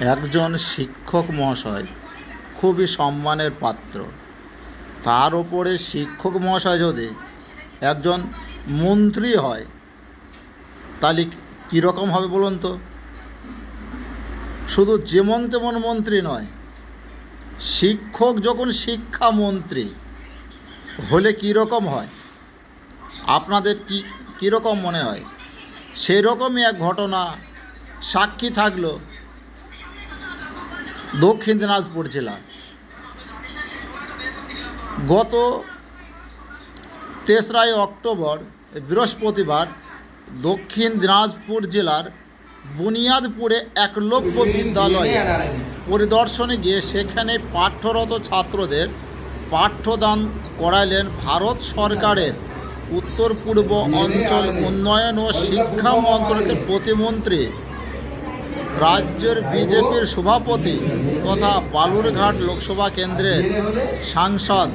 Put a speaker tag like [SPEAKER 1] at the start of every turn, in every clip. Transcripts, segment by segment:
[SPEAKER 1] একজন শিক্ষক মহাশয় খুবই সম্মানের পাত্র। তার ওপরে শিক্ষক মহাশয় যদি একজন মন্ত্রী হয়, তাহলে কীরকম হবে বলুন তো? শুধু যেমন তেমন মন্ত্রী নয়, শিক্ষক যখন শিক্ষামন্ত্রী হলে কীরকম হয়? আপনাদের কি কীরকম মনে হয়? সেই রকমই এক ঘটনা সাক্ষী থাকল। দক্ষিণ দিনাজপুর জেলা। গত তেসরাই অক্টোবর, বৃহস্পতিবার দক্ষিণ দিনাজপুর জেলার বুনিয়াদপুরে একলব্য বিদ্যালয়ে পরিদর্শনে গিয়ে সেখানে পাঠ্যরত ছাত্রদের পাঠ্যদান করাইলেন ভারত সরকারের উত্তর পূর্ব অঞ্চল উন্নয়ন ও শিক্ষা মন্ত্রকের প্রতিমন্ত্রী রাজ্যের বিজেপির সভাপতি তথা বালুরঘাট লোকসভা কেন্দ্রের সাংসদ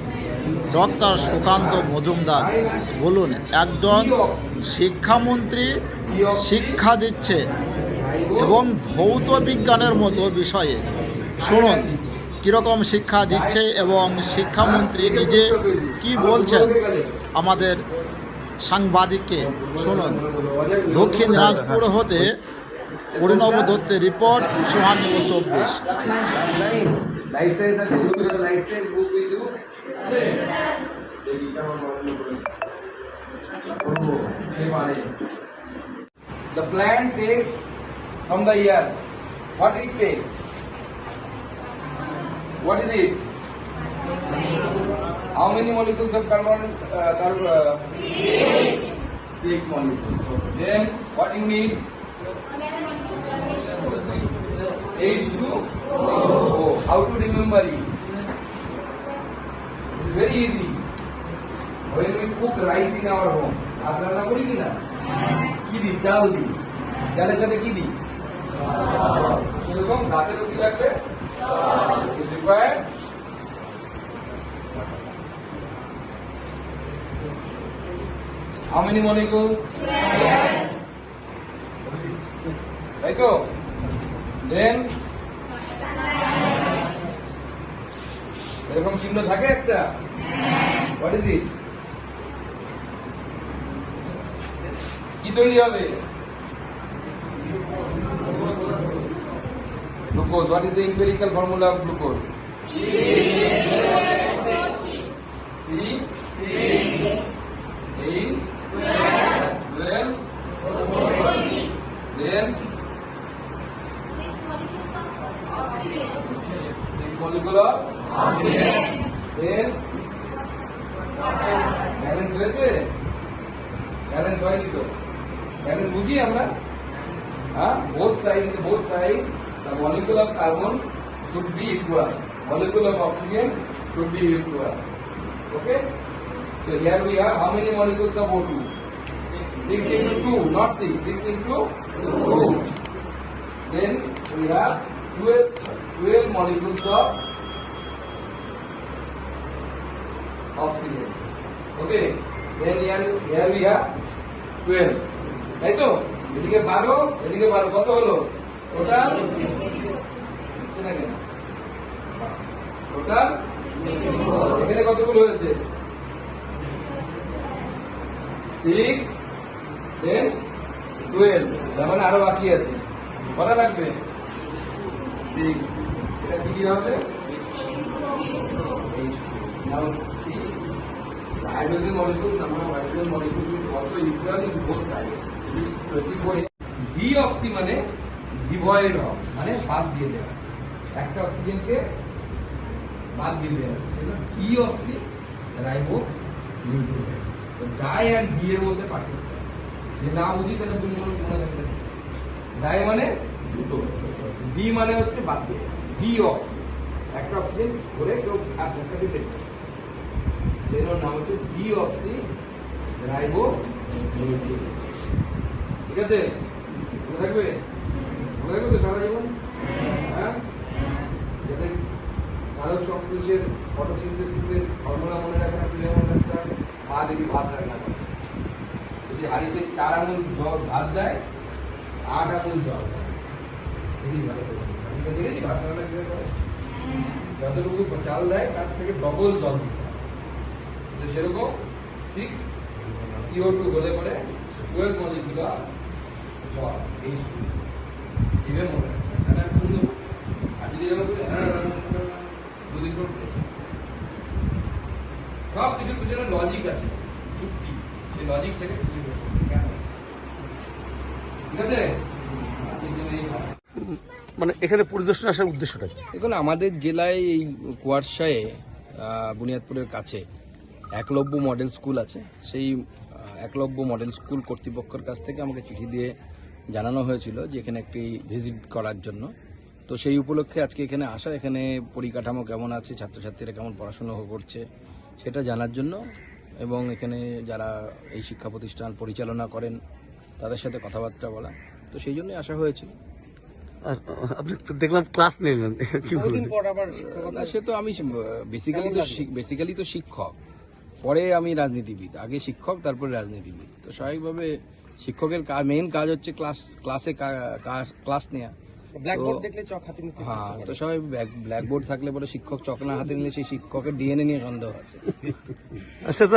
[SPEAKER 1] ডক্টর সুকান্ত মজুমদার। বলুন একজন শিক্ষামন্ত্রী শিক্ষা দিচ্ছে এবং ভৌত বিজ্ঞানের মতো বিষয়ে। শুনুন, কীরকম শিক্ষা দিচ্ছে এবং শিক্ষামন্ত্রী নিজে কি বলছেন আমাদের সাংবাদিককে? শুনুন, দক্ষিণ দিনাজপুর হতে অরিণব দত্তের রিপোর্ট চুয়ান্ন চব্বিশ
[SPEAKER 2] লাইফ সায়েন্স আছে দুটো life science book with you The plant takes from the air. What it takes? What is it? How many molecules of carbon? Uh, carbon uh, six. Six molecules. Then what you need? H2O. How to remember it? Very easy. When we cook rice in our home, ভাত রান্না করি কি না কি দিই চাল দিই ডালের সাথে কি দিই সেরকম গাছেরও কি লাগবে রিকোয়ার্ড How many molecules? তাই তো দেন এরকম চিহ্ন থাকে একটা? হোয়াট ইজ ইট কি তৈরি হবে? Glucose what is the empirical formula of glucose C eight twelve then six molecule of then balance হয়েছে ব্যালেন্স হয়নি তো ব্যালেন্স বুঝি আমরা হ্যাঁ both side both side the molecule of carbon should be equal molecule of oxygen should be equal okay so here we have how many molecules of O2 6 into 2 not 6 6 into 2 then we have 12 12 molecules of oxygen. Okay. Then here, here we have 12. তাই তো এদিকে বারো এদিকে বারো কত হলো total total এখানে কতগুলো হয়েছে সিক্স দেন টুয়েলভ তার মানে আরও বাকি আছে কটা লাগবে সিক্স এটা কি হবে Now, see, the hydrogen molecules, number of hydrogen molecules is also equal in both sides. It is 24. Deoxy মানে ডিভয়েড অফ মানে বাদ দিয়ে দেওয়া একটা অক্সিজেনকে বাদ দিয়ে দেওয়া সেটা ডিঅক্সি রাইবো নিউক্লিক অ্যাসিড তো ডাই অ্যান্ড ডি মধ্যে পার্থক্য যে না বুঝি তাহলে মনে মনে ডাই মানে দুটো। ডি মানে হচ্ছে বাদ দিয়ে ডিঅক্সি একটা অক্সিজেন ধরে কেউ আর একটা দিতে সেটার নাম হচ্ছে ডিঅক্সি রাইবো ঠিক আছে? মনে থাকবে? মনে তো সারা জীবন? হ্যাঁ? সাধক সংশ্লেষের ফটোসিনথেসিসের ফর্মুলা মনে রাখা তুলে মনে রাখতে হয় ভাত যদি হাড়িতে চার আঙুল জল ভাত দেয়, আট আঙুল জল দেয়।
[SPEAKER 3] যতটুকু চাল দেয়, তার থেকে ডবল জল দিতে তো সেরকম সিক্স সিও টু হলে পরে টুয়েলভ মলিকুলার জল এইচ টু হয়। সব কিছুর পিছনে লজিক আছে যুক্তি সেই লজিক থেকে? ঠিক আছে সেই জন্য এই ভাব।
[SPEAKER 4] মানে এখানে পরিদর্শন আসার উদ্দেশ্যটা?
[SPEAKER 2] দেখুন, আমাদের জেলায় এই কুয়ারশায়ে বুনিয়াদপুরের কাছে একলব্য মডেল স্কুল আছে। সেই একলব্য মডেল স্কুল কর্তৃপক্ষের কাছ থেকে আমাকে চিঠি দিয়ে জানানো হয়েছিল যে এখানে একটি ভিজিট করার জন্য। তো সেই উপলক্ষে আজকে এখানে আসা, এখানে পরিকাঠামো কেমন আছে, ছাত্রছাত্রীরা কেমন পড়াশোনা করছে, সেটা জানার জন্য এবং এখানে যারা এই শিক্ষা প্রতিষ্ঠান পরিচালনা করেন, তাদের সাথে কথাবার্তা বলা। তো সেই জন্যই আসা হয়েছিল।
[SPEAKER 4] আপনি দেখলাম ক্লাস নিলেন কি বলবেন
[SPEAKER 2] সে তো আমি বেসিক্যালি তো বেসিক্যালি তো শিক্ষক। পরে আমি রাজনীতিবিদ আগে শিক্ষক তারপরে রাজনীতিবিদ। তো স্বাভাবিকভাবে শিক্ষকের মেইন কাজ হচ্ছে ক্লাস ক্লাসে ক্লাস নেওয়া ব্ল্যাকবোর্ড দেখলে চক হাতে নিতে হ্যাঁ তো সবাই ব্ল্যাকবোর্ড থাকলে পরে শিক্ষক চক না হাতে নিলে সেই শিক্ষকের ডিএনএ নিয়ে সন্দেহ আছে।
[SPEAKER 4] আচ্ছা তো